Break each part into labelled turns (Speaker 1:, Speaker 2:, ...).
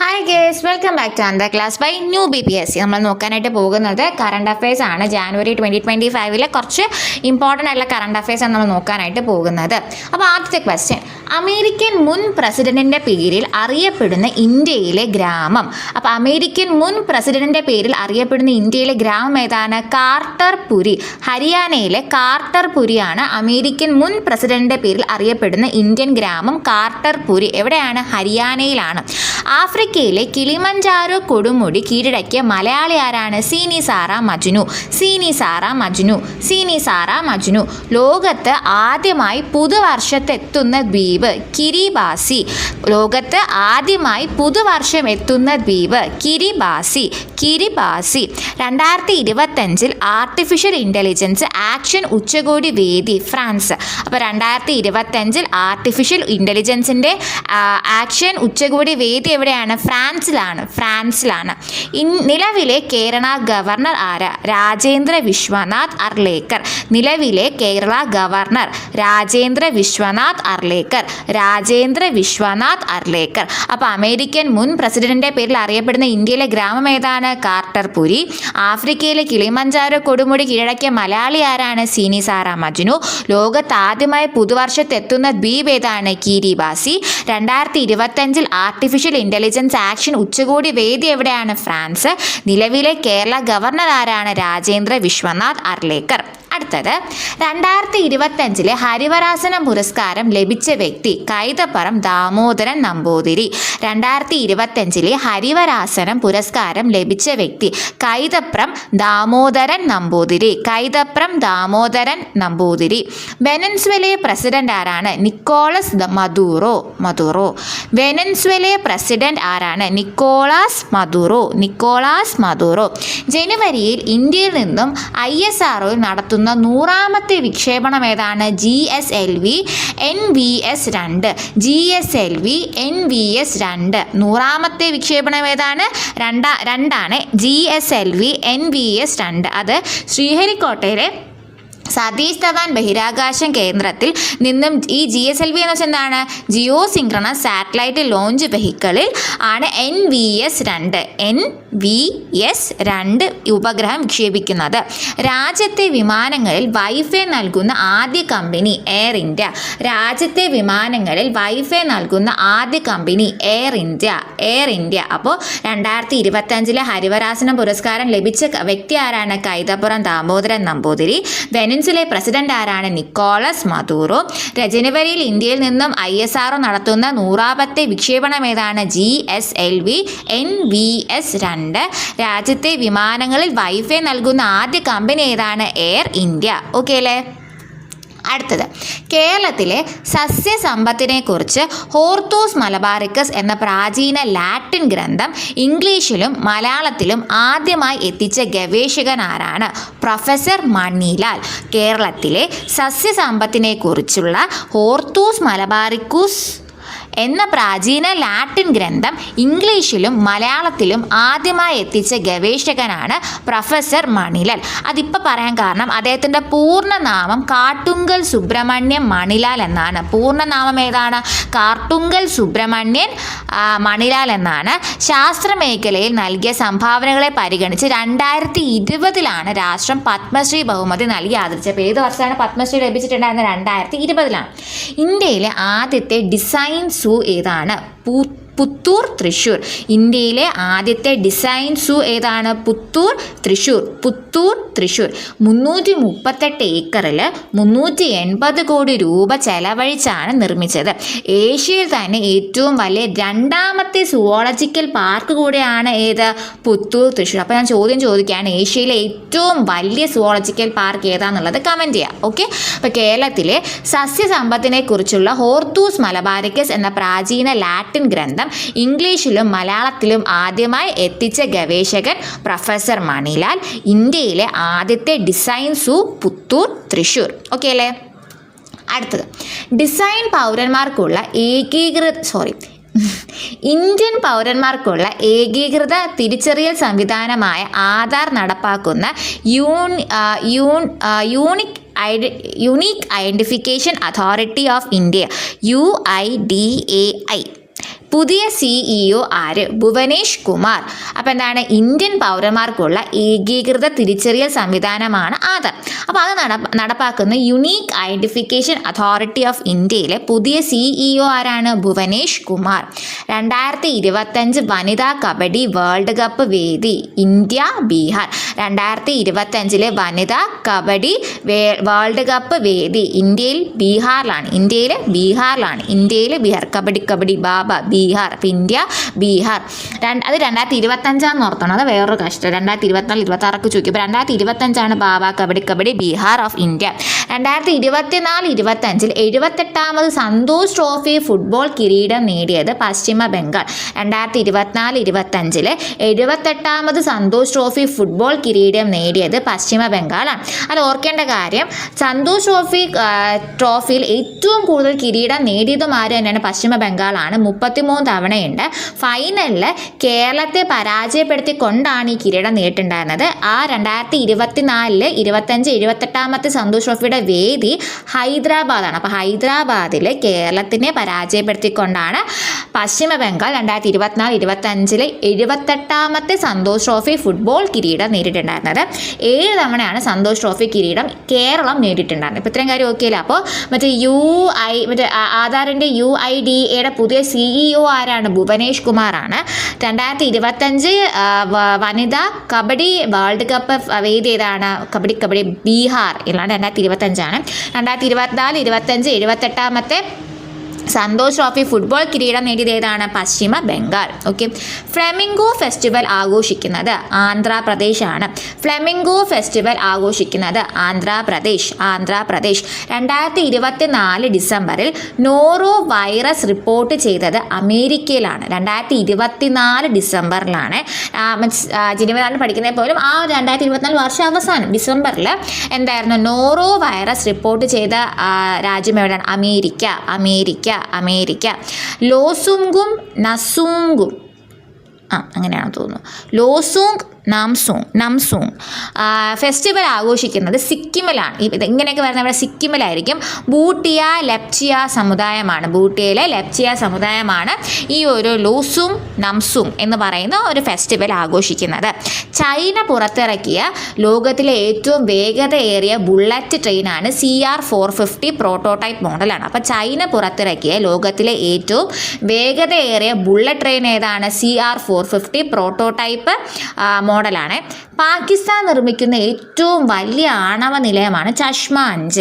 Speaker 1: Hi, hi guys welcome back to another class by new B P S C നമ്മൾ നോക്കാനായിട്ട് പോകുന്നത് current affairs ആണ്. January twenty twenty ഫൈവിലെ കുറച്ച് important ആയിട്ടുള്ള കറണ്ട് അഫയേഴ്സ് ആണ് നമ്മൾ നോക്കാനായിട്ട് പോകുന്നത്. അപ്പോൾ ആദ്യത്തെ ക്വസ്റ്റ്യൻ അമേരിക്കൻ മുൻ പ്രസിഡന്റിന്റെ പേരിൽ അറിയപ്പെടുന്ന ഇന്ത്യയിലെ ഗ്രാമം. അപ്പോൾ അമേരിക്കൻ മുൻ പ്രസിഡന്റിന്റെ പേരിൽ അറിയപ്പെടുന്ന ഇന്ത്യയിലെ ഗ്രാമം ഏതാണ്? കാർട്ടർപുരി. ഹരിയാനയിലെ കാർട്ടർപുരിയാണ് അമേരിക്കൻ മുൻ പ്രസിഡന്റിന്റെ പേരിൽ അറിയപ്പെടുന്ന ഇന്ത്യൻ ഗ്രാമം കാർട്ടർപുരി. എവിടെയാണ്? ഹരിയാനയിലാണ്. ആഫ്രിക്കയിലെ കിളിമഞ്ചാരോ കൊടുമുടി കീഴടക്കിയ മലയാളി ആരാണ്? സീനി സാറ മജ്നു. സീനി സാറ മജ്നു. സീനി സാറ മജ്നു. ലോകത്ത് ആദ്യമായി പുതുവർഷത്തെത്തുന്ന ദ്വീപ് കിരിബാസി. ലോകത്ത് ആദ്യമായി പുതുവർഷം എത്തുന്ന ദ്വീപ് കിരിബാസി. കിരിബാസി. രണ്ടായിരത്തി ഇരുപത്തഞ്ചിൽ ആർട്ടിഫിഷ്യൽ ഇന്റലിജൻസ് ആക്ഷൻ ഉച്ചകോടി വേദി ഫ്രാൻസ്. അപ്പോൾ രണ്ടായിരത്തി ഇരുപത്തഞ്ചിൽ ആർട്ടിഫിഷ്യൽ ഇന്റലിജൻസിന്റെ ആക്ഷൻ ഉച്ചകോടി വേദി എവിടെയാണ്? ഫ്രാൻസിലാണ് ഫ്രാൻസിലാണ്. നിലവിലെ കേരള ഗവർണർ ആര്? രാജേന്ദ്ര വിശ്വനാഥ് അർലേക്കർ. നിലവിലെ കേരള ഗവർണർ രാജേന്ദ്ര വിശ്വനാഥ് അർലേക്കർ. രാജേന്ദ്ര വിശ്വനാഥ് അർലേക്കർ. അപ്പോൾ അമേരിക്കൻ മുൻ പ്രസിഡന്റിന്റെ പേരിൽ അറിയപ്പെടുന്ന ഇന്ത്യയിലെ ഗ്രാമം ഏതാണ്? കാർട്ടർപുരി ആഫ്രിക്കയിലെ കിളിമഞ്ചാരോ കൊടുമുടി കീഴടക്കിയ മലയാളി ആരാണ്? സീനി സാറ മജ്നു. ലോകത്ത് ആദ്യമായി പുതുവർഷത്തെത്തുന്ന ദ്വീപ് ഏതാണ്? കീരിബാസി രണ്ടായിരത്തി ഇരുപത്തഞ്ചിൽ ആർട്ടിഫിഷ്യൽ ഇന്റലിജൻസ് ആക്ഷൻ ഉച്ചകോടി വേദി എവിടെയാണ്? ഫ്രാൻസ്. നിലവിലെ കേരള ഗവർണർ ആരാണ്? രാജേന്ദ്ര വിശ്വനാഥ് അർലേക്കർ. അടുത്തത് രണ്ടായിരത്തി ഇരുപത്തഞ്ചിലെ ഹരിവരാസന പുരസ്കാരം ലഭിച്ച വ്യക്തി കൈതപ്പുറം ദാമോദരൻ നമ്പൂതിരി. രണ്ടായിരത്തി ഇരുപത്തഞ്ചിലെ ഹരിവരാസനം പുരസ്കാരം ലഭിച്ച വ്യക്തി കൈതപ്രം ദാമോദരൻ നമ്പൂതിരി. കൈതപ്രം ദാമോദരൻ നമ്പൂതിരി. വെനൻസ്വലെ പ്രസിഡന്റ് ആരാണ്? Nicholas the Maduro Maduro. Venezuela president ആരാണ്? Nicolas Maduro Nicolas Maduro. ജനുവരിയിൽ ഇന്ത്യയിൽ നിന്നും ഐ എസ് ആർഒ നടത്തുന്ന നൂറാമത്തെ വിക്ഷേപണം ഏതാണ്? G S L V N V S രണ്ട്. G S L V N V S രണ്ട്. നൂറാമത്തെ വിക്ഷേപണം ഏതാണ്? രണ്ടാ രണ്ടാണ്. G S L V N V S രണ്ട്. അത് ശ്രീഹരിക്കോട്ടയിലെ സതീഷ് ധവാൻ ബഹിരാകാശ കേന്ദ്രത്തിൽ നിന്നും ഈ ജി എസ് എൽ വി എന്ന് വെച്ചാൽ എന്താണ്? ജിയോ സിംഗ്രണ സാറ്റലൈറ്റ് ലോഞ്ച് വെഹിക്കിളിൽ ആണ് എൻ വി എസ് രണ്ട്. എൻ വി എസ് രണ്ട് ഉപഗ്രഹം വിക്ഷേപിക്കുന്നത്. രാജ്യത്തെ വിമാനങ്ങളിൽ വൈഫൈ നൽകുന്ന ആദ്യ കമ്പനി എയർ ഇന്ത്യ. രാജ്യത്തെ വിമാനങ്ങളിൽ വൈഫൈ നൽകുന്ന ആദ്യ company Air India. Air India. അപ്പോൾ രണ്ടായിരത്തി ഇരുപത്തഞ്ചിലെ ഹരിവരാസന പുരസ്കാരം ലഭിച്ച വ്യക്തി ആരാണ്? കൈതപ്പുറം ദാമോദരൻ നമ്പൂതിരി. വെനിൻസിലെ പ്രസിഡന്റ് ആരാണ്? Nicholas Maduro. ജനുവരിയിൽ ഇന്ത്യയിൽ നിന്നും ഐ എസ് ആർ നടത്തുന്ന നൂറാമത്തെ വിക്ഷേപണം ഏതാണ്? G S L V. N V S രണ്ട്. രാജ്യത്തെ വിമാനങ്ങളിൽ വൈഫൈ നൽകുന്ന ആദ്യ കമ്പനി ഏതാണ്? എയർ ഇന്ത്യ ഓക്കെ അല്ലേ? അടുത്തത്. കേരളത്തിലെ സസ്യസമ്പത്തിനെക്കുറിച്ച് ഹോർത്തോസ് മലബാറിക്കസ് എന്ന പ്രാചീന ലാറ്റിൻ ഗ്രന്ഥം ഇംഗ്ലീഷിലും മലയാളത്തിലും ആദ്യമായി എത്തിച്ച ഗവേഷകൻ ആരാണ്? പ്രൊഫസർ മണിലാൽ. കേരളത്തിലെ സസ്യസമ്പത്തിനെക്കുറിച്ചുള്ള ഹോർത്തോസ് മലബാറിക്കൂസ് എന്ന പ്രാചീന ലാറ്റിൻ ഗ്രന്ഥം ഇംഗ്ലീഷിലും മലയാളത്തിലും ആദ്യമായി എത്തിച്ച ഗവേഷകനാണ് പ്രൊഫസർ മണിലാൽ. അതിപ്പോൾ പറയാൻ കാരണം അദ്ദേഹത്തിന്റെ പൂർണനാമം കാട്ടുങ്കൽ സുബ്രഹ്മണ്യം മണിലാൽ എന്നാണ്. പൂർണനാമം ഏതാണ്? കാർട്ടുങ്കൽ സുബ്രഹ്മണ്യൻ മണിലാൽ എന്നാണ്. ശാസ്ത്രമേഖലയിൽ നൽകിയ സംഭാവനകളെ പരിഗണിച്ച് രണ്ടായിരത്തി ഇരുപതിലാണ് രാഷ്ട്രം പത്മശ്രീ ബഹുമതി നൽകി ആദരിച്ചത്. അപ്പോൾ ഏത് വർഷമാണ് പത്മശ്രീ ലഭിച്ചിട്ടുണ്ടായിരുന്നത്? രണ്ടായിരത്തി ഇരുപതിലാണ്. ഇന്ത്യയിലെ ആദ്യത്തെ ഡിസൈൻ സൂ ഏതാണ്? പൂ പുത്തൂർ തൃശ്ശൂർ. ഇന്ത്യയിലെ ആദ്യത്തെ ഡിസൈൻ സൂ ഏതാണ്? പുത്തൂർ തൃശ്ശൂർ. പുത്തൂർ തൃശ്ശൂർ. മുന്നൂറ്റി മുപ്പത്തെട്ട് ഏക്കറിൽ മുന്നൂറ്റി എൺപത് കോടി രൂപ ചെലവഴിച്ചാണ് നിർമ്മിച്ചത്. ഏഷ്യയിൽ തന്നെ ഏറ്റവും വലിയ രണ്ടാമത്തെ സുവോളജിക്കൽ പാർക്ക് കൂടെയാണ് ഏത്? പുത്തൂർ തൃശ്ശൂർ. അപ്പോൾ ഞാൻ ചോദ്യം ചോദിക്കുകയാണ് ഏഷ്യയിലെ ഏറ്റവും വലിയ സുവോളജിക്കൽ പാർക്ക് ഏതാന്നുള്ളത് കമന്റ് ചെയ്യാം. ഓക്കെ? അപ്പോൾ കേരളത്തിലെ സസ്യസമ്പത്തിനെ കുറിച്ചുള്ള ഹോർത്തൂസ് മലബാരിക്കസ് എന്ന പ്രാചീന ലാറ്റിൻ ഗ്രന്ഥം ഇംഗ്ലീഷിലും മലയാളത്തിലും ആദ്യമായി എത്തിച്ച ഗവേഷകൻ പ്രൊഫസർ മണിലാൽ ഇന്ത്യയിലെ ആദ്യത്തെ design zoo Puthur Thrissur okay അല്ലേ? അടുത്തത്. ഡിസൈൻ പൗരന്മാർക്കുള്ള ഏകീകൃത സോറി ഇന്ത്യൻ പൗരന്മാർക്കുള്ള ഏകീകൃത തിരിച്ചറിയൽ സംവിധാനമായ ആധാർ നടപ്പാക്കുന്ന യൂൺ യൂൺ unique Ida unique identification authority of India U I D A I. പുതിയ സിഇഒ ആര്? ഭുവനേഷ് കുമാർ. അപ്പോൾ എന്താണ്? ഇന്ത്യൻ പൗരന്മാർക്കുള്ള ഏകീകൃത തിരിച്ചറിയൽ സംവിധാനമാണ് ആധാർ അപ്പോൾ അത് നട നടപ്പാക്കുന്ന യുണീക്ക് ഐഡന്റിഫിക്കേഷൻ അതോറിറ്റി ഓഫ് ഇന്ത്യയിലെ പുതിയ സിഇഒ ആരാണ്? ഭുവനേഷ് കുമാർ. രണ്ടായിരത്തി ഇരുപത്തഞ്ച് വനിതാ കബഡി വേൾഡ് കപ്പ് വേദി ഇന്ത്യ ബീഹാർ. രണ്ടായിരത്തി ഇരുപത്തഞ്ചിലെ വനിതാ കബഡി വേൾഡ് കപ്പ് വേദി ഇന്ത്യയിൽ ബീഹാറിലാണ്. ഇന്ത്യയിലെ ബീഹാറിലാണ്. ഇന്ത്യയിലെ ബീഹാർ. കബഡി കബഡി ബാബ ബീഹാർ അപ്പം ഇന്ത്യ ബീഹാർ. രണ്ട് അത് രണ്ടായിരത്തി ഇരുപത്തഞ്ചാന്ന് ഓർത്തണം. അത് വേറൊരു കഷ്ടം. രണ്ടായിരത്തി ഇരുപത്തിനാല് ഇരുപത്തി ആറൊക്കെ ചോദിക്കും. അപ്പോൾ രണ്ടായിരത്തി ഇരുപത്തഞ്ചാണ് ബാബ കബഡി കബഡി ബീഹാർ ഓഫ് ഇന്ത്യ. രണ്ടായിരത്തി ഇരുപത്തിനാല് ഇരുപത്തഞ്ചിൽ എഴുപത്തെട്ടാമത് സന്തോഷ് ട്രോഫി ഫുട്ബോൾ കിരീടം നേടിയത് പശ്ചിമ ബംഗാൾ. രണ്ടായിരത്തി ഇരുപത്തിനാല് ഇരുപത്തഞ്ചിൽ എഴുപത്തെട്ടാമത് സന്തോഷ് ട്രോഫി ഫുട്ബോൾ കിരീടം നേടിയത് പശ്ചിമ ബംഗാളാണ്. അത് ഓർക്കേണ്ട കാര്യം സന്തോഷ് ട്രോഫി ട്രോഫിയിൽ ഏറ്റവും കൂടുതൽ കിരീടം നേടിയതും ആര് തന്നെയാണ്? പശ്ചിമ ബംഗാളാണ്. മുപ്പത്തിമൂന്ന് തവണയുണ്ട്. ഫൈനലിൽ കേരളത്തെ പരാജയപ്പെടുത്തിക്കൊണ്ടാണ് ഈ കിരീടം നേടിയിട്ടുണ്ടായിരുന്നത് ആ രണ്ടായിരത്തി ഇരുപത്തിനാലിൽ ഇരുപത്തഞ്ച് എഴുപത്തെട്ടാമത്തെ സന്തോഷ് ട്രോഫിയുടെ വേദി ഹൈദരാബാദാണ്. അപ്പോൾ ഹൈദരാബാദിൽ കേരളത്തിനെ പരാജയപ്പെടുത്തിക്കൊണ്ടാണ് പശ്ചിമ ബംഗാൾ രണ്ടായിരത്തി ഇരുപത്തിനാല് ഇരുപത്തഞ്ചിലെ എഴുപത്തെട്ടാമത്തെ സന്തോഷ് ട്രോഫി ഫുട്ബോൾ കിരീടം നേരിട്ടുണ്ടായിരുന്നത് ഏഴ് തവണയാണ് സന്തോഷ് ട്രോഫി കിരീടം കേരളം നേടിയിട്ടുണ്ടായിരുന്നത്. ഇപ്പോൾ ഇത്രയും കാര്യം ഓക്കെ അല്ല അപ്പോൾ മറ്റേ യു ഐ മറ്റേ ആധാറിന്റെ യു ഐ ഡി എയുടെ പുതിയ സിഇഒ ആരാണ്? ഭുവനേഷ് കുമാറാണ്. രണ്ടായിരത്തി ഇരുപത്തഞ്ച് വനിതാ കബഡി വേൾഡ് കപ്പ് വേദി ഏതാണ്? കബഡി കബഡി ബീഹാർ ഇല്ലാണ്ട് രണ്ടായിരത്തി ഇരുപത്തഞ്ചാണ് രണ്ടായിരത്തി ഇരുപത്തിനാല് ഇരുപത്തഞ്ച് എഴുപത്തെട്ടാമത്തെ സന്തോഷ് ട്രോഫി ഫുട്ബോൾ കിരീടം നേടിയത് ഏതാണ് പശ്ചിമ ബംഗാൾ. ഓക്കെ ഫ്ലെമിംഗോ ഫെസ്റ്റിവൽ ആഘോഷിക്കുന്നത് ആന്ധ്രാപ്രദേശാണ്. ഫ്ലെമിംഗോ ഫെസ്റ്റിവൽ ആഘോഷിക്കുന്നത് ആന്ധ്രാപ്രദേശ് ആന്ധ്രാപ്രദേശ്. രണ്ടായിരത്തി ഇരുപത്തി നാല് ഡിസംബറിൽ നോറോ വൈറസ് റിപ്പോർട്ട് ചെയ്തത് അമേരിക്കയിലാണ്. രണ്ടായിരത്തി ഇരുപത്തിനാല് ഡിസംബറിലാണ് ജനുവരിലാണ് പഠിക്കുന്നത്. പോലും ആ രണ്ടായിരത്തി ഇരുപത്തിനാല് വർഷം അവസാനം ഡിസംബറിൽ എന്തായിരുന്നു? നോറോ വൈറസ് റിപ്പോർട്ട് ചെയ്ത രാജ്യം എവിടെയാണ്? America America. അമേരിക്ക ലോസുങ്കും നസൂങ്കും. ആ അങ്ങനെയാണെന്ന് തോന്നുന്നു. ലോസൂങ് നാംസൂങ് നംസൂങ് ഫെസ്റ്റിവൽ ആഘോഷിക്കുന്നത് സിക്കിമിലാണ്. ഇങ്ങനെയൊക്കെ വരുന്ന ഇവിടെ സിക്കിമിലായിരിക്കും. ബൂട്ടിയ ലെപ്ചിയ സമുദായമാണ്. ബൂട്ടിയയിലെ ലെപ്ചിയ സമുദായമാണ് ഈ ഒരു ലൂസും നംസും എന്ന് പറയുന്ന ഒരു ഫെസ്റ്റിവൽ ആഘോഷിക്കുന്നത്. ചൈന പുറത്തിറക്കിയ ലോകത്തിലെ ഏറ്റവും വേഗതയേറിയ ബുള്ളറ്റ് ട്രെയിനാണ് C R four fifty prototype മോഡലാണ് അപ്പോൾ ചൈന പുറത്തിറക്കിയ ലോകത്തിലെ ഏറ്റവും വേഗതയേറിയ ബുള്ളറ്റ് ട്രെയിൻ ഏതാണ്? C R four fifty prototype മോഡലാണ്. പാകിസ്ഥാൻ നിർമ്മിക്കുന്ന ഏറ്റവും വലിയ ആണവ നിലയമാണ് ചഷ്മ അഞ്ച്.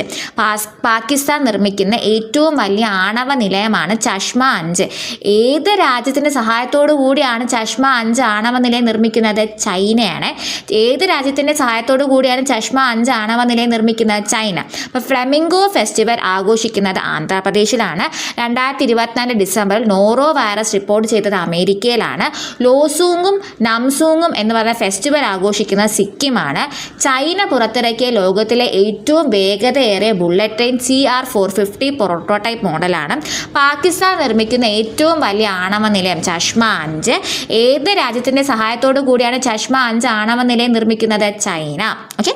Speaker 1: പാകിസ്ഥാൻ നിർമ്മിക്കുന്ന ഏറ്റവും വലിയ ആണവ നിലയമാണ് ചഷ്മ അഞ്ച്. ഏത് രാജ്യത്തിന്റെ സഹായത്തോടു കൂടിയാണ് ചഷ്മ അഞ്ച് ആണവ നിലയം നിർമ്മിക്കുന്നത്? ചൈനയാണ്. ഏത് രാജ്യത്തിന്റെ സഹായത്തോടു കൂടിയാണ് ചഷ്മ അഞ്ച് ആണവ നിലയം നിർമ്മിക്കുന്നത്? ചൈന. അപ്പോൾ ഫ്ലെമിംഗോ ഫെസ്റ്റിവൽ ആഘോഷിക്കുന്നത് ആന്ധ്രാപ്രദേശിലാണ്. രണ്ടായിരത്തി ഇരുപത്തിനാല് ഡിസംബറിൽ നോറോ വൈറസ് റിപ്പോർട്ട് ചെയ്തത് അമേരിക്കയിലാണ്. ലോസൂങ്ങും നംസൂങ്ങും എന്ന് പറഞ്ഞ ഫെസ്റ്റിവൽ ആഘോഷിക്കുന്ന സിക്കിമാണ്. ചൈന പുറത്തിറക്കിയ ലോകത്തിലെ ഏറ്റവും വേഗതയേറിയ bullet train C R four fifty prototype മോഡലാണ് പാകിസ്ഥാൻ നിർമ്മിക്കുന്ന ഏറ്റവും വലിയ ആണവ നിലയം ചഷ്മ അഞ്ച്. ഏത് രാജ്യത്തിന്റെ സഹായത്തോടു കൂടിയാണ് ചഷ്മ അഞ്ച് ആണവ നിലയം നിർമ്മിക്കുന്നത്? ചൈന. ഓക്കെ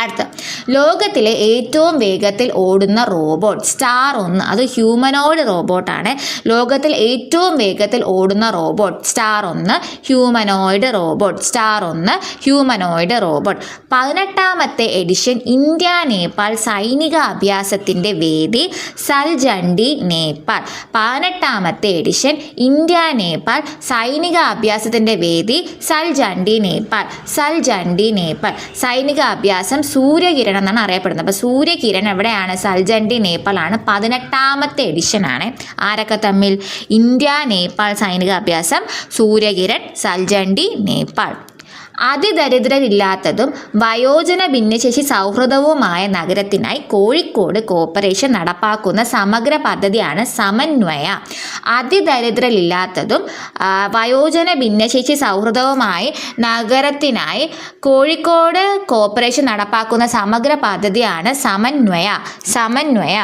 Speaker 1: അടുത്ത. ലോകത്തിലെ ഏറ്റവും വേഗത്തിൽ ഓടുന്ന റോബോട്ട് സ്റ്റാർ ഒന്ന്. അത് ഹ്യൂമനോയിഡ് റോബോട്ടാണ്. ലോകത്തിൽ ഏറ്റവും വേഗത്തിൽ ഓടുന്ന റോബോട്ട് സ്റ്റാർ ഒന്ന്. ഹ്യൂമനോയിഡ് റോബോട്ട് സ്റ്റാർ ഒന്ന്. Humanoid robot. പതിനെട്ടാമത്തെ എഡിഷൻ ഇന്ത്യ നേപ്പാൾ സൈനിക അഭ്യാസത്തിന്റെ വേദി സൽജണ്ടി നേപ്പാൾ. പതിനെട്ടാമത്തെ എഡിഷൻ ഇന്ത്യ നേപ്പാൾ സൈനിക അഭ്യാസത്തിന്റെ വേദി സൽജണ്ടി നേപ്പാൾ. സൽജണ്ടി നേപ്പാൾ. സൈനിക അഭ്യാസം സൂര്യകിരണം എന്നാണ് അറിയപ്പെടുന്നത്. അപ്പോൾ സൂര്യകിരൺ എവിടെയാണ്? സൽജണ്ടി നേപ്പാളാണ്. പതിനെട്ടാമത്തെ എഡിഷനാണ് ആരൊക്കെ തമ്മിൽ? ഇന്ത്യ നേപ്പാൾ സൈനിക അഭ്യാസം സൂര്യകിരൺ സൽജൻഡി നേപ്പാൾ. അതിദരിദ്രരില്ലാത്തതും വയോജന ഭിന്നശേഷി സൗഹൃദവുമായ നഗരത്തിനായി കോഴിക്കോട് കോർപ്പറേഷൻ നടപ്പാക്കുന്ന സമഗ്ര പദ്ധതിയാണ് സമന്വയ. അതിദരിദ്രരില്ലാത്തതും വയോജന ഭിന്നശേഷി സൗഹൃദവുമായി നഗരത്തിനായി കോഴിക്കോട് കോർപ്പറേഷൻ നടപ്പാക്കുന്ന സമഗ്ര പദ്ധതിയാണ് സമന്വയ. സമന്വയ.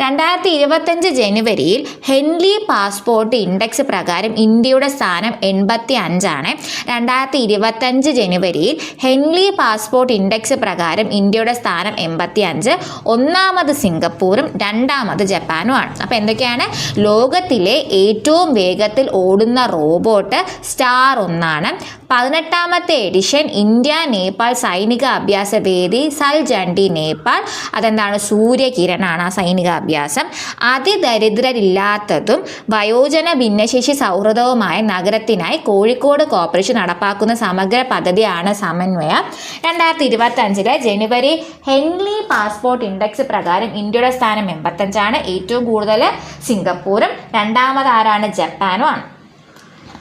Speaker 1: രണ്ടായിരത്തി ഇരുപത്തഞ്ച് ജനുവരിയിൽ ഹെൻലി പാസ്പോർട്ട് ഇൻഡെക്സ് പ്രകാരം ഇന്ത്യയുടെ സ്ഥാനം എൺപത്തി അഞ്ചാണ് രണ്ടായിരത്തി ഇരുപത്തഞ്ച് ജനുവരിയിൽ ഹെൻലി പാസ്പോർട്ട് ഇൻഡെക്സ് പ്രകാരം ഇന്ത്യയുടെ സ്ഥാനം എൺപത്തി അഞ്ച് ഒന്നാമത് സിംഗപ്പൂരും രണ്ടാമത് ജപ്പാനുമാണ്. അപ്പോൾ എന്തൊക്കെയാണ്? ലോകത്തിലെ ഏറ്റവും വേഗത്തിൽ ഓടുന്ന റോബോട്ട് സ്റ്റാർ ഒന്നാണ്. പതിനെട്ടാമത്തെ എഡിഷൻ ഇന്ത്യ നേപ്പാൾ സൈനിക അഭ്യാസ വേദി സൽജണ്ടി നേപ്പാൾ. അതെന്താണ്? സൂര്യകിരണാണ് ആ സൈനിക അഭ്യാസം. അതിദരിദ്രരില്ലാത്തതും വയോജന ഭിന്നശേഷി സൗഹൃദവുമായ നഗരത്തിനായി കോഴിക്കോട് കോർപ്പറേഷൻ നടപ്പാക്കുന്ന സമഗ്ര പദ്ധതിയാണ് സമന്വയ. രണ്ടായിരത്തി ഇരുപത്തി അഞ്ചിലെ ജനുവരി ഹെൻലി പാസ്പോർട്ട് ഇൻഡെക്സ് പ്രകാരം ഇന്ത്യയുടെ സ്ഥാനം എൺപത്തഞ്ചാണ് ഏറ്റവും കൂടുതൽ സിംഗപ്പൂരും രണ്ടാമത് ആരാണ് ജപ്പാനും ആണ്.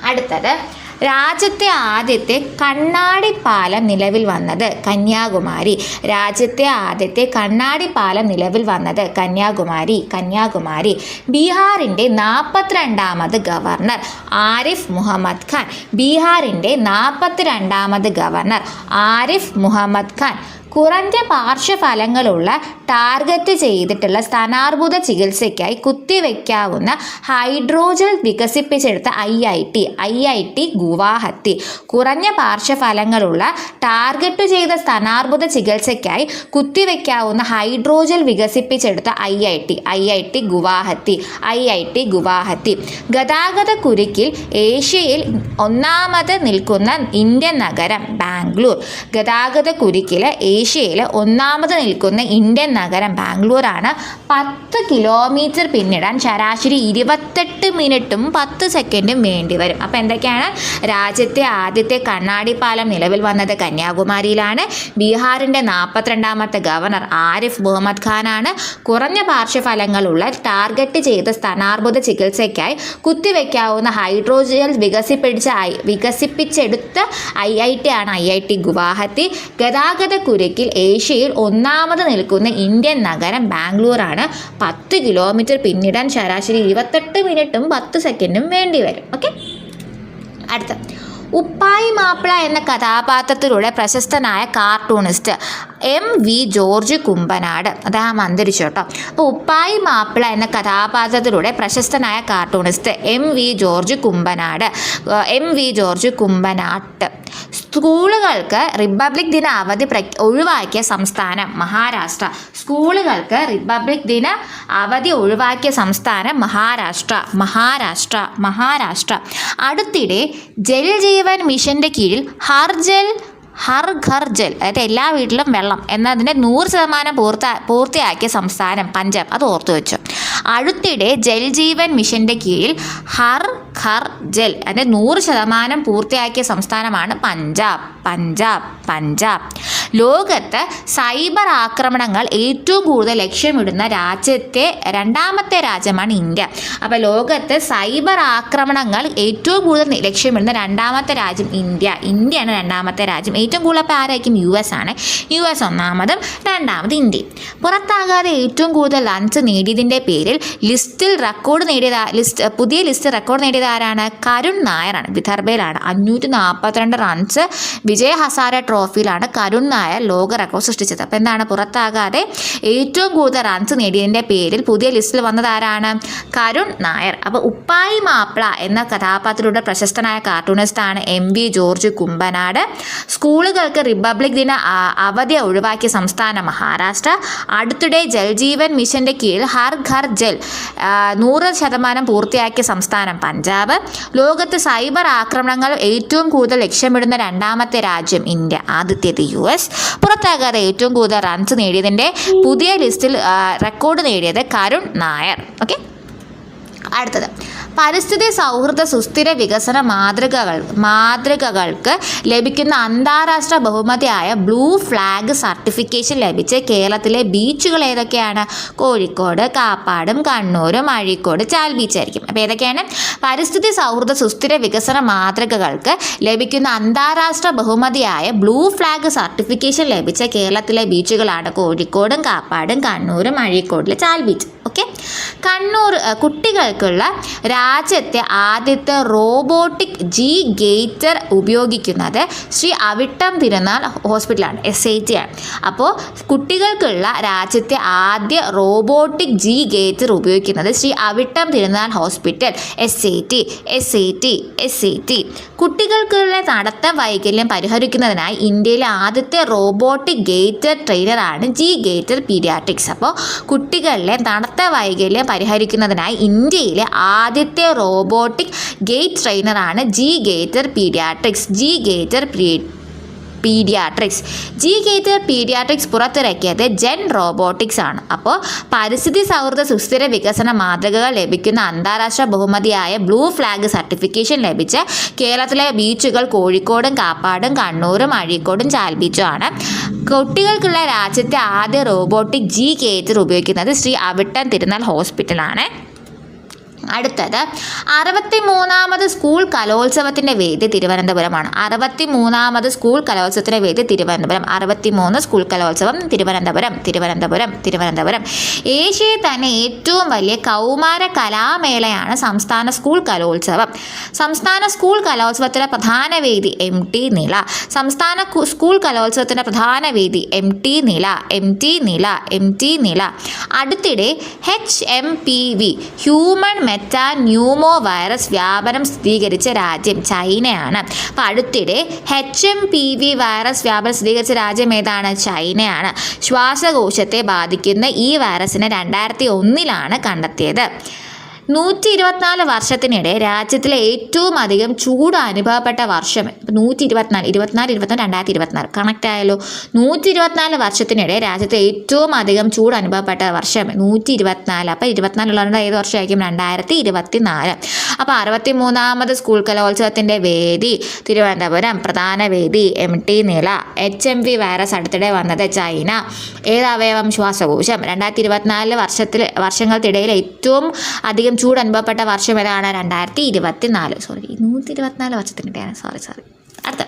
Speaker 1: അടുത്തത്. രാജ്യത്തെ ആദ്യത്തെ കണ്ണാടി പാലം നിലവിൽ വന്നത് കന്യാകുമാരി. രാജ്യത്തെ ആദ്യത്തെ കണ്ണാടി പാലം നിലവിൽ വന്നത് കന്യാകുമാരി കന്യാകുമാരി. ബീഹാറിന്റെ നാൽപ്പത്തിരണ്ടാമത് ഗവർണർ ആരിഫ് മുഹമ്മദ് ഖാൻ. ബീഹാറിന്റെ നാൽപ്പത്തിരണ്ടാമത് ഗവർണർ ആരിഫ് മുഹമ്മദ് ഖാൻ. കുറഞ്ഞ പാർശ്വഫലങ്ങളുള്ള ടാർഗറ്റ് ചെയ്തിട്ടുള്ള സ്ഥാനാർബുദ ചികിത്സയ്ക്കായി കുത്തിവെക്കാവുന്ന ഹൈഡ്രോജൽ വികസിപ്പിച്ചെടുത്ത I I T I I T Guwahati. കുറഞ്ഞ പാർശ്വഫലങ്ങളുള്ള ടാർഗറ്റ് ചെയ്ത സ്ഥാനാർബുദ ചികിത്സയ്ക്കായി കുത്തിവെക്കാവുന്ന ഹൈഡ്രോജൽ വികസിപ്പിച്ചെടുത്ത I I T I I T Guwahati I I T Guwahati. ഗതാഗത കുരുക്കിൽ ഏഷ്യയിൽ ഒന്നാമത് നിൽക്കുന്ന ഇന്ത്യൻ നഗരം ബാംഗ്ലൂർ. ഗതാഗത കുരുക്കിൽ ഏഷ്യയിൽ ഒന്നാമത് നിൽക്കുന്ന ഇന്ത്യൻ നഗരം ബാംഗ്ലൂരാണ്. പത്ത് കിലോമീറ്റർ പിന്നിടാൻ ശരാശരി ഇരുപത്തെട്ട് മിനിറ്റും പത്ത് സെക്കൻഡും വേണ്ടി വരും അപ്പോൾ എന്തൊക്കെയാണ്? രാജ്യത്തെ ആദ്യത്തെ കണ്ണാടി പാലം നിലവിൽ വന്നത് കന്യാകുമാരിയിലാണ്. ബീഹാറിന്റെ നാൽപ്പത്തിരണ്ടാമത്തെ ഗവർണർ ആരിഫ് മുഹമ്മദ് ഖാനാണ്. കുറഞ്ഞ പാർശ്വഫലങ്ങളുള്ള ടാർഗറ്റ് ചെയ്ത സ്ഥാനാർബുദ ചികിത്സയ്ക്കായി കുത്തിവെക്കാവുന്ന ഹൈഡ്രോജൽ വികസിപ്പിച്ച വികസിപ്പിച്ചെടുത്ത ഐ ഐ ടി ആണ് ഐ ഐ ടി ഗുവാഹത്തി. ഗതാഗത കുരുക്കിൽ ഏഷ്യയിൽ ഒന്നാമത് നിൽക്കുന്ന ഇന്ത്യൻ നഗരം ബാംഗ്ലൂരാണ്. പത്ത് കിലോമീറ്റർ പിന്നിടാൻ ശരാശരി ഇരുപത്തെട്ട് മിനിറ്റും പത്ത് സെക്കൻഡും വേണ്ടി വരും. ഓക്കെ? അടുത്ത. ഉപ്പായി മാപ്പിള എന്ന കഥാപാത്രത്തിലൂടെ പ്രശസ്തനായ cartoonist. M V George Kumbanad. അദ്ദേഹം അന്തരിച്ചു കേട്ടോ അപ്പോൾ ഉപ്പായി മാപ്പിള എന്ന കഥാപാത്രത്തിലൂടെ പ്രശസ്തനായ cartoonist M V George Kumbanad M V George Kumbanad. സ്കൂളുകൾക്ക് റിപ്പബ്ലിക് ദിന അവധി ഒഴിവാക്കിയ സംസ്ഥാനം മഹാരാഷ്ട്ര. സ്കൂളുകൾക്ക് റിപ്പബ്ലിക് ദിന അവധി ഒഴിവാക്കിയ സംസ്ഥാനം മഹാരാഷ്ട്ര. മഹാരാഷ്ട്ര മഹാരാഷ്ട്ര. അടുത്തിടെ ജൽ ജീവൻ മിഷന്റെ കീഴിൽ ഹർ ജൽ ഹർ ഘർ ജൽ അതായത് എല്ലാ വീട്ടിലും വെള്ളം എന്നതിന്റെ നൂറ് ശതമാനം പൂർത്ത പൂർത്തിയാക്കിയ സംസ്ഥാനം പഞ്ചാബ്. അത് ഓർത്തു വെച്ചു. അടുത്തിടെ ജൽ ജീവൻ മിഷന്റെ കീഴിൽ ഹർ ഘർ ജൽ അതിന്റെ നൂറ് ശതമാനം പൂർത്തിയാക്കിയ സംസ്ഥാനമാണ് പഞ്ചാബ്. പഞ്ചാബ് പഞ്ചാബ്. ലോകത്ത് സൈബർ ആക്രമണങ്ങൾ ഏറ്റവും കൂടുതൽ ലക്ഷ്യമിടുന്ന രാജ്യത്തെ രണ്ടാമത്തെ രാജ്യമാണ് ഇന്ത്യ. അപ്പോൾ ലോകത്ത് സൈബർ ആക്രമണങ്ങൾ ഏറ്റവും കൂടുതൽ ലക്ഷ്യമിടുന്ന രണ്ടാമത്തെ രാജ്യം ഇന്ത്യ. ഇന്ത്യയാണ് രണ്ടാമത്തെ രാജ്യം. ഏറ്റവും കൂടുതൽ ആരായിരിക്കും യു എസ് ആണ്. യു എസ് ഒന്നാമതും രണ്ടാമത് ഇന്ത്യയും പുറത്താകാതെ ഏറ്റവും കൂടുതൽ റൺസ് നേടിയതിന്റെ പേരിൽ ലിസ്റ്റിൽ റെക്കോർഡ് നേടിയത് ലിസ്റ്റ് പുതിയ ലിസ്റ്റ് റെക്കോർഡ് നേടിയത് ആരാണ്? കരുൺ നായരാണ്. വിദർഭയിലാണ്. അഞ്ഞൂറ്റി നാൽപ്പത്തിരണ്ട് റൺസ് വിജയ ഹസാര ട്രോഫിയിലാണ് കരുൺ നായർ ലോക റെക്കോർഡ് സൃഷ്ടിച്ചത്. അപ്പോൾ എന്താണ്? പുറത്താകാതെ ഏറ്റവും കൂടുതൽ റൺസ് നേടിയതിന്റെ പേരിൽ പുതിയ ലിസ്റ്റിൽ വന്നത് ആരാണ്? കരുൺ നായർ. അപ്പോൾ ഉപ്പായി മാപ്പിള എന്ന കഥാപാത്രത്തിലൂടെ പ്രശസ്തനായ കാർട്ടൂണിസ്റ്റാണ് എം വി ജോർജ് കുമ്പനാട്. സ്കൂളുകൾക്ക് റിപ്പബ്ലിക് ദിന അവധി ഒഴിവാക്കിയ സംസ്ഥാന മഹാരാഷ്ട്ര. അടുത്തിടെ ജൽജീവൻ മിഷന്റെ കീഴിൽ ഹർ ഘർ ജൽ നൂറ് ശതമാനം പൂർത്തിയാക്കിയ സംസ്ഥാനം പഞ്ചാബ്. ലോകത്ത് സൈബർ ആക്രമണങ്ങൾ ഏറ്റവും കൂടുതൽ ലക്ഷ്യമിടുന്ന രണ്ടാമത്തെ രാജ്യം ഇന്ത്യ ആദ്യത്തേത് യു എസ്. പുറത്താകാതെ ഏറ്റവും കൂടുതൽ റൺസ് നേടിയതിന്റെ പുതിയ ലിസ്റ്റിൽ റെക്കോർഡ് നേടിയത് കരുൺ നായർ. ഓക്കെ അടുത്തത്. പരിസ്ഥിതി സൗഹൃദ സുസ്ഥിര വികസന മാതൃകകൾ മാതൃകകൾക്ക് ലഭിക്കുന്ന അന്താരാഷ്ട്ര ബഹുമതിയായ ബ്ലൂ ഫ്ലാഗ് സർട്ടിഫിക്കേഷൻ ലഭിച്ച കേരളത്തിലെ ബീച്ചുകൾ ഏതൊക്കെയാണ്? കോഴിക്കോട് കാപ്പാടും കണ്ണൂരും അഴീക്കോട് ചാൽ ബീച്ചായിരിക്കും അപ്പോൾ ഏതൊക്കെയാണ്? പരിസ്ഥിതി സൗഹൃദ സുസ്ഥിര വികസന മാതൃകകൾക്ക് ലഭിക്കുന്ന അന്താരാഷ്ട്ര ബഹുമതിയായ ബ്ലൂ ഫ്ലാഗ് സർട്ടിഫിക്കേഷൻ ലഭിച്ച കേരളത്തിലെ ബീച്ചുകളാണ് കോഴിക്കോടും കാപ്പാടും കണ്ണൂരും അഴീക്കോടിലെ ചാൽ ബീച്ച് ഓക്കെ? കണ്ണൂർ കുട്ടികൾക്കുള്ള കുട്ടികൾക്കുള്ള രാജ്യത്തെ ആദ്യത്തെ റോബോട്ടിക് ജി ഗേറ്റർ ഉപയോഗിക്കുന്നത് ശ്രീ അവിട്ടം തിരുനാൾ ഹോസ്പിറ്റലാണ് എസ് ഐ ടി ആണ്. അപ്പോൾ കുട്ടികൾക്കുള്ള രാജ്യത്തെ ആദ്യ റോബോട്ടിക് ജി ഗേറ്റർ ഉപയോഗിക്കുന്നത് Sree Avittam Thirunal hospital S I T S I T S I T കുട്ടികൾക്കുള്ള നടത്ത വൈകല്യം പരിഹരിക്കുന്നതിനായി ഇന്ത്യയിലെ ആദ്യത്തെ റോബോട്ടിക് ഗേറ്റർ ട്രെയിനറാണ് ജി ഗേറ്റർ പീഡിയാട്രിക്സ്. അപ്പോൾ കുട്ടികളിലെ നടത്ത വൈകല്യം പരിഹരിക്കുന്നതിനായി ഇന്ത്യയിലെ ആദ്യത്തെ robotic gait ട്രെയിനറാണ് G gaiter paediatrics. G gaiter paediatrics. G gaiter paediatrics പുറത്തിറക്കിയത് ജെൻ റോബോട്ടിക്സ് ആണ്. അപ്പോൾ പരിസ്ഥിതി സൗഹൃദ സുസ്ഥിര വികസന മാതൃകകൾ ലഭിക്കുന്ന അന്താരാഷ്ട്ര ബഹുമതിയായ ബ്ലൂ ഫ്ലാഗ് സർട്ടിഫിക്കേഷൻ ലഭിച്ച കേരളത്തിലെ ബീച്ചുകൾ കോഴിക്കോടും കാപ്പാടും കണ്ണൂരും അഴീക്കോടും ചാൽ ആണ് കുട്ടികൾക്കുള്ള രാജ്യത്തെ ആദ്യ റോബോട്ടിക് ജി ഗേറ്റർ ഉപയോഗിക്കുന്നത് ശ്രീ അവിട്ടം തിരുനാൾ ഹോസ്പിറ്റലാണ്. അടുത്തത് അറുപത്തി മൂന്നാമത് സ്കൂൾ കലോത്സവത്തിന്റെ വേദി തിരുവനന്തപുരമാണ്. അറുപത്തി മൂന്നാമത് സ്കൂൾ കലോത്സവത്തിന്റെ വേദി തിരുവനന്തപുരം. അറുപത്തി മൂന്ന് സ്കൂൾ കലോത്സവം തിരുവനന്തപുരം തിരുവനന്തപുരം തിരുവനന്തപുരം. ഏഷ്യയിൽ തന്നെ ഏറ്റവും വലിയ കൗമാര കലാമേളയാണ് സംസ്ഥാന സ്കൂൾ കലോത്സവം. സംസ്ഥാന സ്കൂൾ കലോത്സവത്തിലെ പ്രധാന വേദി എം ടി നില. സംസ്ഥാന സ്കൂൾ കലോത്സവത്തിന്റെ പ്രധാന വേദി M T Nila M T Nila M T Nila. അടുത്തിടെ H M P V human meta pneumo virus വ്യാപനം സ്ഥിരീകരിച്ച രാജ്യം ചൈനയാണ്. അപ്പോൾ അടുത്തിടെ H M P V virus വ്യാപനം സ്ഥിരീകരിച്ച രാജ്യം ഏതാണ്? ചൈനയാണ്. ശ്വാസകോശത്തെ ബാധിക്കുന്ന ഈ വൈറസിനെ രണ്ടായിരത്തി ഒന്നിലാണ് കണ്ടെത്തിയത്. നൂറ്റി ഇരുപത്തിനാല് വർഷത്തിനിടെ രാജ്യത്തിലെ ഏറ്റവും അധികം ചൂട് അനുഭവപ്പെട്ട വർഷം. നൂറ്റി ഇരുപത്തിനാല് ഇരുപത്തിനാല് ഇരുപത്തിനാല് രണ്ടായിരത്തി ഇരുപത്തിനാല് കണക്റ്റ് ആയാലോ നൂറ്റി ഇരുപത്തിനാല് വർഷത്തിനിടെ രാജ്യത്തെ ഏറ്റവും അധികം ചൂട് അനുഭവപ്പെട്ട വർഷം നൂറ്റി ഇരുപത്തിനാല് അപ്പോൾ ഉള്ളതുകൊണ്ട് ഏത് വർഷമായിരിക്കും? രണ്ടായിരത്തി ഇരുപത്തി നാല് അപ്പോൾ അറുപത്തി മൂന്നാമത് സ്കൂൾ കലോത്സവത്തിന്റെ വേദി തിരുവനന്തപുരം പ്രധാന വേദി M T Nila H M V virus അടുത്തിടെ വന്നത് ചൈന. ഏത് അവയവം ശ്വാസകോശം? രണ്ടായിരത്തി ഇരുപത്തിനാല് വർഷത്തിൽ വർഷങ്ങൾക്കിടയിൽ ഏറ്റവും അധികം ചൂട് അനുഭവപ്പെട്ട വർഷം ഏതാണ്? രണ്ടായിരത്തി ഇരുപത്തി നാല് സോറി നൂറ്റി ഇരുപത്തിനാല് വർഷത്തിനിടെയാണ് സോറി സോറി അടുത്ത.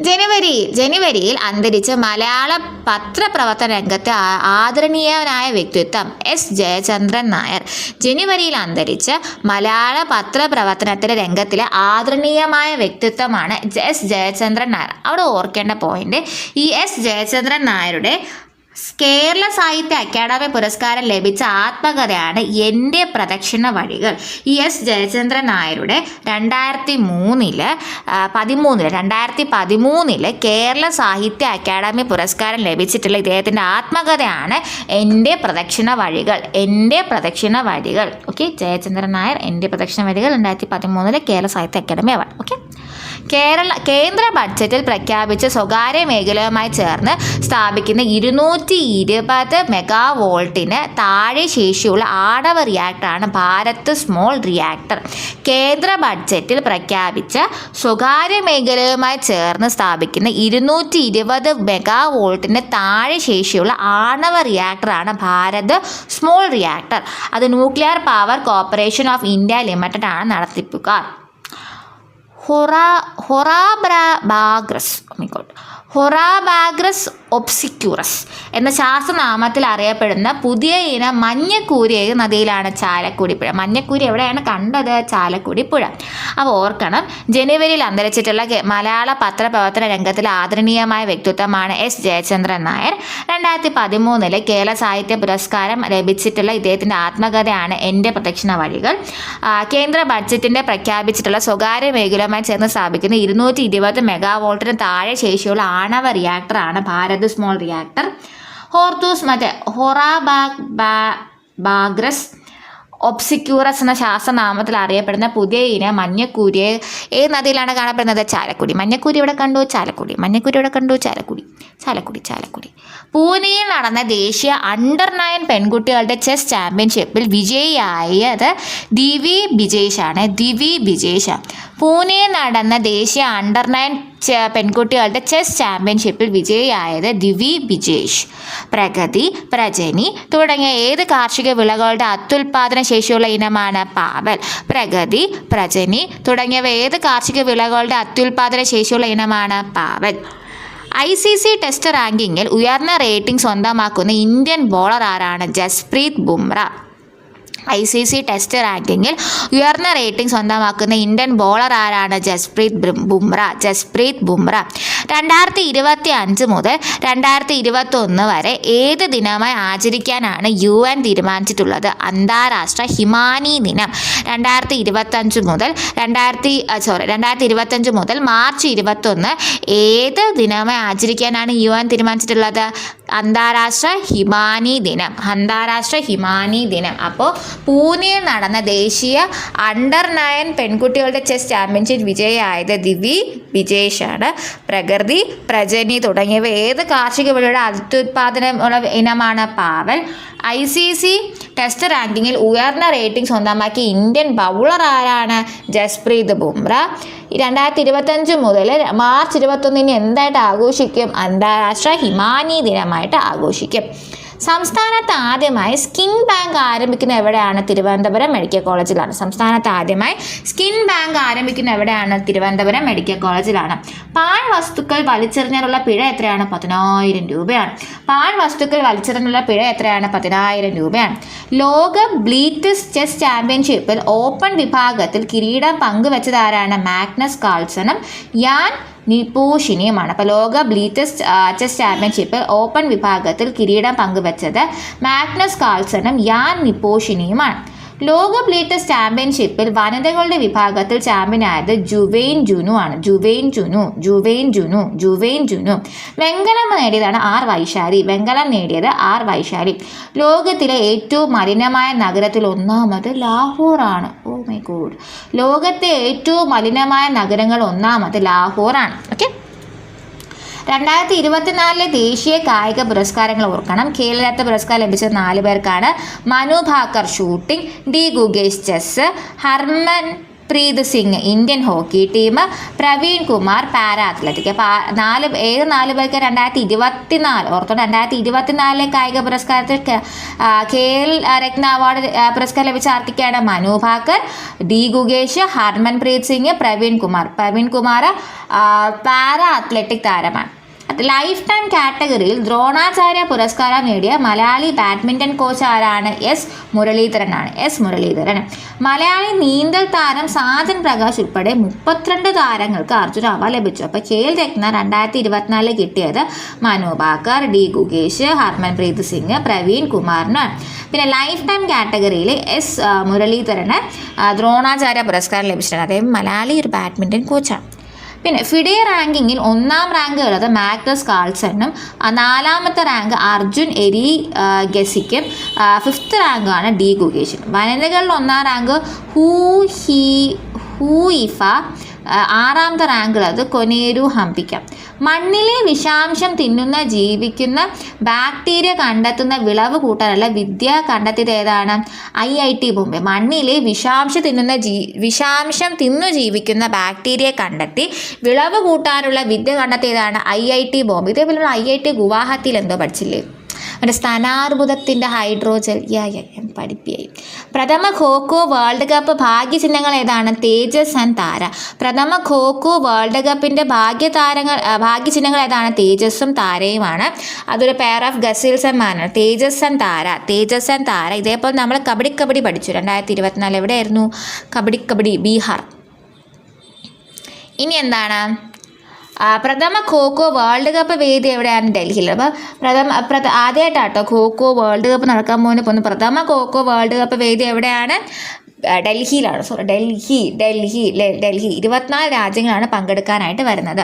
Speaker 1: ജനുവരി ജനുവരിയിൽ അന്തരിച്ച മലയാള പത്രപ്രവർത്തന രംഗത്തെ ആദരണീയനായ വ്യക്തിത്വം എസ്. ജയചന്ദ്രൻ നായർ ജനുവരിയിൽ അന്തരിച്ച മലയാള പത്രപ്രവർത്തനത്തിലെ രംഗത്തിലെ ആദരണീയമായ വ്യക്തിത്വമാണ് എസ്. ജയചന്ദ്രൻ നായർ. അവിടെ ഓർക്കേണ്ട പോയിന്റ് ഈ എസ്. ജയചന്ദ്രൻ നായരുടെ കേരള സാഹിത്യ അക്കാദമി പുരസ്കാരം ലഭിച്ച ആത്മകഥയാണ് എന്റെ പ്രദക്ഷിണ വഴികൾ. എസ് ജയചന്ദ്രൻ നായരുടെ രണ്ടായിരത്തി മൂന്നിൽ പതിമൂന്നിൽ രണ്ടായിരത്തി പതിമൂന്നിൽ കേരള സാഹിത്യ അക്കാദമി പുരസ്കാരം ലഭിച്ചിട്ടുള്ള ഇദ്ദേഹത്തിന്റെ ആത്മകഥയാണ് എന്റെ പ്രദക്ഷിണ വഴികൾ. എന്റെ പ്രദക്ഷിണ വഴികൾ. ഓക്കെ ജയചന്ദ്രൻ നായർ എന്റെ പ്രദക്ഷിണ വഴികൾ രണ്ടായിരത്തി പതിമൂന്നിൽ കേരള സാഹിത്യ അക്കാദമി അവാർഡ്. ഓക്കെ. കേരള കേന്ദ്ര ബഡ്ജറ്റിൽ പ്രഖ്യാപിച്ച സ്വകാര്യ മേഖലയുമായി ചേർന്ന് സ്ഥാപിക്കുന്ന ഇരുന്നൂറ്റി ഇരുപത് മെഗാ വോൾട്ടിന് താഴെ ശേഷിയുള്ള ആടവ റിയാക്ടറാണ് ഭാരത് സ്മോൾ റിയാക്ടർ. കേന്ദ്ര ബഡ്ജറ്റിൽ പ്രഖ്യാപിച്ച സ്വകാര്യ മേഖലയുമായി ചേർന്ന് സ്ഥാപിക്കുന്ന ഇരുന്നൂറ്റി ഇരുപത് മെഗാ വോൾട്ടിന് താഴെ ശേഷിയുള്ള ആണവ റിയാക്ടറാണ് ഭാരത് സ്മോൾ റിയാക്ടർ. അത് nuclear power corporation of India limited ആണ് നടത്തിപ്പുകാർ. ഹൊറാ ഹൊറാബ്രാബാഗ്രസ് ബാഗ്രസ് ഹൊറാബാഗ്രസ് ഒബ്സിക്യൂറസ് എന്ന ശാസ്ത്രനാമത്തിൽ അറിയപ്പെടുന്ന പുതിയ ഇനം മഞ്ഞക്കൂരി ഏത് നദിയിലാണ് ചാലക്കുടി പുഴ മഞ്ഞക്കൂരി എവിടെയാണ് കണ്ടത്? ചാലക്കുടി പുഴ അപ്പോൾ ഓർക്കണം ജനുവരിയിൽ അന്തരിച്ചിട്ടുള്ള മലയാള പത്രപ്രവർത്തന രംഗത്തിലെ ആദരണീയമായ വ്യക്തിത്വമാണ് എസ്. ജയചന്ദ്രൻ നായർ. രണ്ടായിരത്തി പതിമൂന്നിൽ കേരള സാഹിത്യ പുരസ്കാരം ലഭിച്ചിട്ടുള്ള ഇദ്ദേഹത്തിന്റെ ആത്മകഥയാണ് എന്റെ പ്രദക്ഷിണ വഴികൾ. കേന്ദ്ര ബഡ്ജറ്റിന്റെ പ്രഖ്യാപിച്ചിട്ടുള്ള സ്വകാര്യ മേഖലയുമായി ചേർന്ന് സ്ഥാപിക്കുന്ന ഇരുന്നൂറ്റി ഇരുപത് മെഗാവോൾട്ടിന് താഴെ ശേഷിയുള്ള ആണവ റിയാക്ടറാണ് ഭാരത് സ്മോൾ റിയാക്ടർ ഹോർത്തൂസ് മറ്റേ ഹൊറാബാഗ് ബാഗ്രസ് ഒബ്സിക്യൂറസ് എന്ന ശാസ്ത്രനാമത്തിൽ അറിയപ്പെടുന്ന പുതിയ ഇനം മഞ്ഞക്കൂരിയെ ഏത് നദിയിലാണ് കാണപ്പെടുന്നത്. ചാലക്കുടി. മഞ്ഞക്കൂരി ഇവിടെ കണ്ടു? ചാലക്കുടി. മഞ്ഞക്കൂരി ഇവിടെ കണ്ടു? ചാലക്കുടി. ചാലക്കുടി ചാലക്കുടി. പൂനെയിൽ നടന്ന ദേശീയ അണ്ടർ നയൻ പെൺകുട്ടികളുടെ ചെസ് ചാമ്പ്യൻഷിപ്പിൽ വിജയിയായത് ദിവി ബിജേഷാണ് ദിവി ബിജേഷ് പൂനെയിൽ നടന്ന ദേശീയ അണ്ടർ നയൻ പെൺകുട്ടികളുടെ ചെസ് ചാമ്പ്യൻഷിപ്പിൽ വിജയിയായത് ദിവി ബിജേഷ്. പ്രഗതി പ്രജനി തുടങ്ങിയ ഏത് കാർഷിക വിളകളുടെ അത്യുൽപാദന ശേഷിയുള്ള ഇനമാണ് പാവൽ. പ്രഗതി പ്രജനി തുടങ്ങിയവ ഏത് കാർഷിക വിളകളുടെ അത്യുൽപാദന ശേഷിയുള്ള ഇനമാണ് പാവൽ. ഐ സി സി ടെസ്റ്റ് റാങ്കിങ്ങിൽ ഉയർന്ന റേറ്റിംഗ് സ്വന്തമാക്കുന്ന ഇന്ത്യൻ ബോളർ ആരാണ് Jasprit Bumrah. I C C test റാങ്കിങ്ങിൽ ഉയർന്ന റേറ്റിംഗ് സ്വന്തമാക്കുന്ന ഇന്ത്യൻ ബോളർ ആരാണ്? ജസ്പ്രീത് ബുംറ. ജസ്പ്രീത് ബുംറ. രണ്ടായിരത്തി ഇരുപത്തി അഞ്ച് മുതൽ രണ്ടായിരത്തി ഇരുപത്തി ഒന്ന് വരെ ഏത് ദിനമായി ആചരിക്കാനാണ് യു എൻ തീരുമാനിച്ചിട്ടുള്ളത്? അന്താരാഷ്ട്ര ഹിമാനി ദിനം. രണ്ടായിരത്തി ഇരുപത്തഞ്ച് മുതൽ രണ്ടായിരത്തി സോറി രണ്ടായിരത്തി ഇരുപത്തഞ്ച് മുതൽ മാർച്ച് ഇരുപത്തൊന്ന് ഏത് ദിനമായി ആചരിക്കാനാണ് യു എൻ തീരുമാനിച്ചിട്ടുള്ളത്? അന്താരാഷ്ട്ര ഹിമാനി ദിനം അന്താരാഷ്ട്ര ഹിമാനി ദിനം. അപ്പോൾ പൂനെയിൽ നടന്ന ദേശീയ അണ്ടർ നയൻ പെൺകുട്ടികളുടെ ചെസ് ചാമ്പ്യൻഷിപ്പ് വിജയിയായത് ദിവി വിജേഷാണ്. പ്രകൃതി പ്രജനി തുടങ്ങിയവ ഏത് കാർഷിക വിളയുടെ അത്യുത്പാദനമുള്ള ഇനമാണ് പാവൽ. ഐ സി സി ടെസ്റ്റ് റാങ്കിങ്ങിൽ ഉയർന്ന റേറ്റിംഗ് സ്വന്തമാക്കിയ ഇന്ത്യൻ ബൗളർ ആരാണ്? ജസ്പ്രീത് ബുംറ. രണ്ടായിരത്തി ഇരുപത്തഞ്ച് മുതൽ മാർച്ച് ഇരുപത്തൊന്നിന് എന്തായിട്ട് ആഘോഷിക്കും? അന്താരാഷ്ട്ര ഹിമാനി ദിനമായിട്ട് ആഘോഷിക്കും. സംസ്ഥാനത്ത് ആദ്യമായി സ്കിൻ ബാങ്ക് ആരംഭിക്കുന്ന എവിടെയാണ്? തിരുവനന്തപുരം മെഡിക്കൽ കോളേജിലാണ്. സംസ്ഥാനത്ത് ആദ്യമായി സ്കിൻ ബാങ്ക് ആരംഭിക്കുന്ന എവിടെയാണ്? തിരുവനന്തപുരം മെഡിക്കൽ കോളേജിലാണ്. പാൽ വസ്തുക്കൾ വലിച്ചെറിഞ്ഞാലുള്ള പിഴ എത്രയാണ്? പതിനായിരം രൂപയാണ്. പാൽ വസ്തുക്കൾ വലിച്ചെറിഞ്ഞുള്ള പിഴ എത്രയാണ്? പതിനായിരം രൂപയാണ്. ലോക ബ്ലീറ്റസ് ചെസ് ചാമ്പ്യൻഷിപ്പിൽ ഓപ്പൺ വിഭാഗത്തിൽ കിരീടം പങ്കുവച്ചതാരാണ്? മാഗ്നസ് കാൾസണും യാൻ നിപോഷിനിയുമാണ്. അപ്പോൾ ലോക ബ്ലീറ്റസ്റ്റ് ചെസ് ചാമ്പ്യൻഷിപ്പ് ഓപ്പൺ വിഭാഗത്തിൽ കിരീടം പങ്കുവച്ചത് മാഗ്നസ് കാൾസണും യാൻ നിപ്പോഷിനിയുമാണ് ലോക ബ്ലീറ്റസ് ചാമ്പ്യൻഷിപ്പിൽ വനിതകളുടെ വിഭാഗത്തിൽ ചാമ്പ്യനായത് ജുവൈൻ ജുനു ആണ്. ജുവൈൻ ജുനു ജുവൈൻ ജുനു ജുവൈൻ ജുനു. വെങ്കലം നേടിയതാണ് ആർ വൈശാലി. വെങ്കലം നേടിയത് ആർ വൈശാലി. ലോകത്തിലെ ഏറ്റവും മലിനമായ നഗരത്തിൽ ഒന്നാമത് ആണ് ഓ മൈ ഗോഡ് ലോകത്തെ ഏറ്റവും മലിനമായ നഗരങ്ങൾ ഒന്നാമത് ലാഹോർ ആണ് ഓക്കെ രണ്ടായിരത്തി ഇരുപത്തിനാലിലെ ദേശീയ കായിക പുരസ്കാരങ്ങൾ ഓർക്കണം. കേരളത്തെ പുരസ്കാരം ലഭിച്ച നാല് പേർക്കാണ് Manu Bhaker shooting D Gukesh chess Harmanpreet Singh Indian hockey team Praveen Kumar para athletic നാല് ഏത് നാല് പേർക്ക് രണ്ടായിരത്തി ഇരുപത്തിനാല് ഓർത്തോ രണ്ടായിരത്തി ഇരുപത്തിനാലിലെ കായിക പുരസ്കാരത്തിൽ കെ- ആ, ഖേൽ രത്ന അവാർഡ് പുരസ്കാരം ലഭിച്ച ആർക്കൊക്കെയാണ് Manu Bhaker D Gukesh Harmanpreet Singh Praveen Kumar. Praveen Kumar para athletic താരമാണ്. ലൈഫ് ടൈം കാറ്റഗറിയിൽ ദ്രോണാചാര്യ പുരസ്കാരം നേടിയ മലയാളി ബാഡ്മിന്റൺ കോച്ച് ആരാണ്? എസ് മുരളീധരനാണ്. എസ് മുരളീധരൻ. മലയാളി നീന്തൽ താരം സാജൻ പ്രകാശ് ഉൾപ്പെടെ മുപ്പത്തിരണ്ട് താരങ്ങൾക്ക് അർജുന അവാർഡ് ലഭിച്ചു. അപ്പോൾ കെ എൽ രത്ന രണ്ടായിരത്തി ഇരുപത്തിനാലിൽ കിട്ടിയത് മനു ബാക്കർ ഡി ഗുഗേഷ് ഹർമൻപ്രീത് സിംഗ് പ്രവീൺ കുമാറിനാണ്. പിന്നെ ലൈഫ് ടൈം കാറ്റഗറിയിൽ എസ് മുരളീധരന് ദ്രോണാചാര്യ പുരസ്കാരം ലഭിച്ചിട്ടുണ്ട്. അദ്ദേഹം മലയാളി ഒരു ബാഡ്മിന്റൺ കോച്ചാണ് പിന്നെ ഫിഡെ റാങ്കിങ്ങിൽ ഒന്നാം റാങ്ക് ഉള്ളത് മാഗ്നസ് കാൾസണും നാലാമത്തെ റാങ്ക് അർജുൻ എരി ഗസിക്കും ഫിഫ്ത്ത് റാങ്കാണ് ഡി ഗുഗേഷിനും വനിതകളിൽ ഒന്നാം റാങ്ക് ഹൂ ഹി ഹൂയിഫ ആറാമത്തെ റാങ്ക് അത് കൊനേരു ഹംപിക്കാം. മണ്ണിലെ വിഷാംശം തിന്നുന്ന ജീവിക്കുന്ന ബാക്ടീരിയ കണ്ടെത്തുന്ന വിളവ് കൂട്ടാനുള്ള വിദ്യ കണ്ടെത്തിയത് ഏതാണ്? I I T Bombay. മണ്ണിലെ വിഷാംശം തിന്നുന്ന ജീ വിഷാംശം തിന്നു ജീവിക്കുന്ന ബാക്ടീരിയ കണ്ടെത്തി വിളവ് കൂട്ടാനുള്ള വിദ്യ കണ്ടെത്തിയതാണ് ഐ ഐ ടി ബോംബെ. ഇതേപോലെ ഐ ഐ ടി ഗുവാഹത്തിയിൽ എന്തോ പഠിച്ചില്ലേ? മറ്റേ സ്ഥാനാർബുദത്തിന്റെ ഹൈഡ്രോജൽ യാ യാ ഞാൻ പഠിപ്പിയായി. പ്രഥമ ഖോഖോ വേൾഡ് കപ്പ് ഭാഗ്യചിഹ്നങ്ങൾ ഏതാണ്? തേജസ് ആൻഡ് താര. പ്രഥമ ഖോഖോ വേൾഡ് കപ്പിന്റെ ഭാഗ്യതാരങ്ങൾ ഭാഗ്യചിഹ്നങ്ങൾ ഏതാണ്? തേജസ്സും താരയുമാണ്. അതൊരു പെയർ ഓഫ് ഗസിൽസ് ആൻഡ് മാനാണ് തേജസ് ആൻഡ് താര തേജസ് ആൻഡ് താര. ഇതേപോലെ നമ്മൾ കബഡി കബഡി പഠിച്ചു. രണ്ടായിരത്തി ഇരുപത്തിനാല് എവിടെയായിരുന്നു? കബഡി കബഡി ബീഹാർ. ഇനി എന്താണ്? പ്രഥമ ഖോഖോ വേൾഡ് കപ്പ് വേദി എവിടെയാണ്? ഡൽഹിയിൽ. അപ്പോൾ പ്രഥമ പ്രഥ ആദ്യമായിട്ടാട്ടോ ഖോഖോ വേൾഡ് കപ്പ് നടക്കാൻ പോകുന്ന പ്രഥമ ഖോഖോ വേൾഡ് കപ്പ് വേദി എവിടെയാണ്? ഡൽഹിയിലാണ്. സോറി ഡൽഹി ഡൽഹി ഡൽഹി ഇരുപത്തിനാല് രാജ്യങ്ങളാണ് പങ്കെടുക്കാനായിട്ട് വരുന്നത്.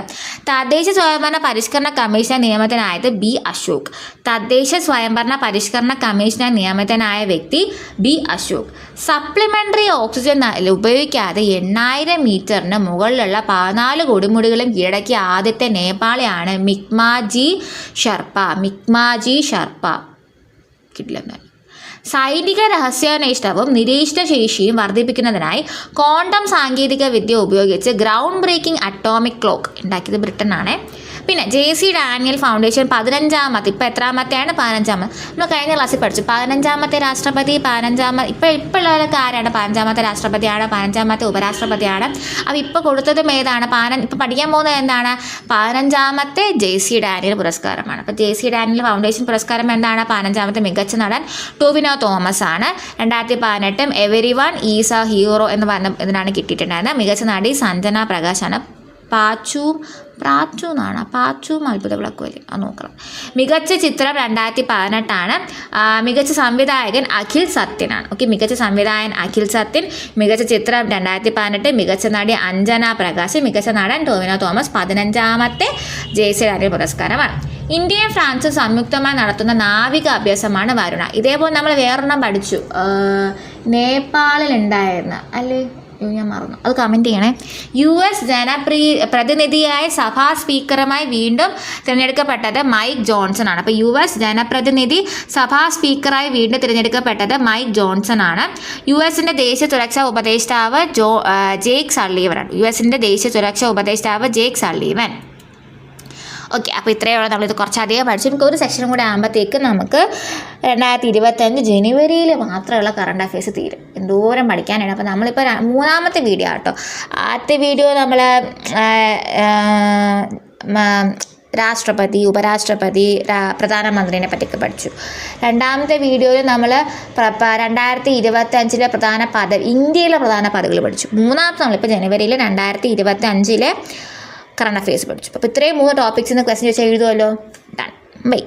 Speaker 1: തദ്ദേശ സ്വയംഭരണ പരിഷ്കരണ കമ്മീഷൻ നിയമത്തിനായത് ബി അശോക്. തദ്ദേശ സ്വയംഭരണ പരിഷ്കരണ കമ്മീഷണർ നിയമത്തിനായ വ്യക്തി ബി അശോക്. സപ്ലിമെന്ററി ഓക്സിജൻ ഉപയോഗിക്കാതെ എണ്ണായിരം മീറ്ററിന് മുകളിലുള്ള പതിനാല് കൊടുമുടികളും കീഴടക്കിയ ആദ്യത്തെ നേപ്പാളിയാണ് മിക്മാജി ഷർപ്പ മിക്മാജി ഷർപ്പ. കിട്ടില്ല സൈനിക രഹസ്യാന്വേഷണവും നിരീക്ഷണ ശേഷിയും വർദ്ധിപ്പിക്കുന്നതിനായി ക്വാണ്ടം സാങ്കേതിക വിദ്യ ഉപയോഗിച്ച് ഗ്രൗണ്ട് ബ്രേക്കിംഗ് അറ്റോമിക് ക്ലോക്ക് ഉണ്ടാക്കിയത് ബ്രിട്ടനാണ്. പിന്നെ ജെ സി ഡാനിയൽ ഫൗണ്ടേഷൻ പതിനഞ്ചാമത്തെ ഇപ്പോൾ എത്രാമത്തെയാണ് പതിനഞ്ചാമത് നമ്മൾ കഴിഞ്ഞ ക്ലാസ്സിൽ പഠിച്ചു. പതിനഞ്ചാമത്തെ രാഷ്ട്രപതി പതിനഞ്ചാമത് ഇപ്പോൾ ഇപ്പോൾ ഉള്ളവരൊക്കെ ആരാണ്? പതിനഞ്ചാമത്തെ രാഷ്ട്രപതിയാണ് പതിനഞ്ചാമത്തെ ഉപരാഷ്ട്രപതിയാണ്. അപ്പോൾ ഇപ്പോൾ കൊടുത്തതും ഏതാണ്? പതിന ഇപ്പോൾ പഠിക്കാൻ പോകുന്നത് എന്താണ്? പതിനഞ്ചാമത്തെ ജെ സി ഡാനിയൽ പുരസ്കാരമാണ്. അപ്പോൾ ജെ സി ഡാനിയൽ ഫൗണ്ടേഷൻ പുരസ്കാരം എന്താണ്? പതിനഞ്ചാമത്തെ മികച്ച നടൻ ടോവിനോ തോമസ് ആണ്. രണ്ടായിരത്തി പതിനെട്ടും every one is a hero എന്ന് പറഞ്ഞ ഇതിനാണ് കിട്ടിയിട്ടുണ്ടായിരുന്നത്. മികച്ച നടി സഞ്ജന പ്രകാശാണ്. പാച്ചു പ്രാച്ചു എന്നാണ്. പാച്ചുവും അത്ഭുത വിളക്കുവലി അത് നോക്കണം. മികച്ച ചിത്രം രണ്ടായിരത്തി പതിനെട്ടാണ് മികച്ച സംവിധായകൻ അഖിൽ സത്യനാണ്. ഓക്കെ മികച്ച സംവിധായകൻ അഖിൽ സത്യൻ മികച്ച ചിത്രം രണ്ടായിരത്തി പതിനെട്ട് മികച്ച നടി അഞ്ജന പ്രകാശ് മികച്ച നടൻ ടോവിനോ തോമസ് പതിനഞ്ചാമത്തെ ജെയ്സി ആര്യ പുരസ്കാരമാണ്. ഇന്ത്യയും ഫ്രാൻസും സംയുക്തമായി നടത്തുന്ന നാവിക അഭ്യാസമാണ് വരുണ. ഇതേപോലെ നമ്മൾ വേറൊരെണ്ണം പഠിച്ചു. നേപ്പാളിൽ ഉണ്ടായിരുന്ന അല്ലേ? അയ്യോ, ഞാൻ മറന്നു. അത് കമന്റ് ചെയ്യണേ. യു എസ് ജനപ്രീ പ്രതിനിധിയായ സഭാ സ്പീക്കറുമായി വീണ്ടും തിരഞ്ഞെടുക്കപ്പെട്ടത് മൈക്ക് ജോൺസൺ ആണ്. അപ്പോൾ യു എസ് ജനപ്രതിനിധി സഭാ സ്പീക്കറായി വീണ്ടും തിരഞ്ഞെടുക്കപ്പെട്ടത് മൈക്ക് ജോൺസൺ ആണ്. യു എസിന്റെ ദേശീയ സുരക്ഷാ ഉപദേഷ്ടാവ് ജോ ജേക്ക് ജേക്ക് സള്ളീവനാണ് യു എസിന്റെ ദേശീയ സുരക്ഷാ ഉപദേഷ്ടാവ് ജേക്ക് സള്ളീവൻ. ഓക്കെ അപ്പോൾ ഇത്രയേ ഇത്രയുള്ള നമ്മളിത് കുറച്ചധികം പഠിച്ചു. നമുക്ക് ഒരു സെക്ഷനും കൂടെ ആകുമ്പോഴത്തേക്ക് നമുക്ക് രണ്ടായിരത്തി ഇരുപത്തഞ്ച് ജനുവരിയിൽ മാത്രമുള്ള കറണ്ട് അഫയേഴ്സ് തീരും. എന്തോരം പഠിക്കാനാണ്. അപ്പോൾ നമ്മളിപ്പോൾ മൂന്നാമത്തെ വീഡിയോ ആട്ടോ ആദ്യത്തെ വീഡിയോ നമ്മൾ രാഷ്ട്രപതി ഉപരാഷ്ട്രപതി പ്രധാനമന്ത്രിനെ പറ്റിയൊക്കെ പഠിച്ചു. രണ്ടാമത്തെ വീഡിയോയിൽ നമ്മൾ രണ്ടായിരത്തി ഇരുപത്തഞ്ചിലെ പ്രധാന പദവി ഇന്ത്യയിലെ പ്രധാന പദവികൾ പഠിച്ചു. മൂന്നാമത്തെ നമ്മളിപ്പോൾ ജനുവരിയിൽ രണ്ടായിരത്തി ഇരുപത്തി അഞ്ചിലെ കറണ്ട് അഫയേഴ്സ് പഠിച്ചു. അപ്പോൾ ഇത്രയും മൂന്ന് ടോപ്പിക്സ് ഇന്ന് ക്ലാസ്സിൽ വെച്ചാൽ എഴുതുമല്ലോ ഡൺ ബൈ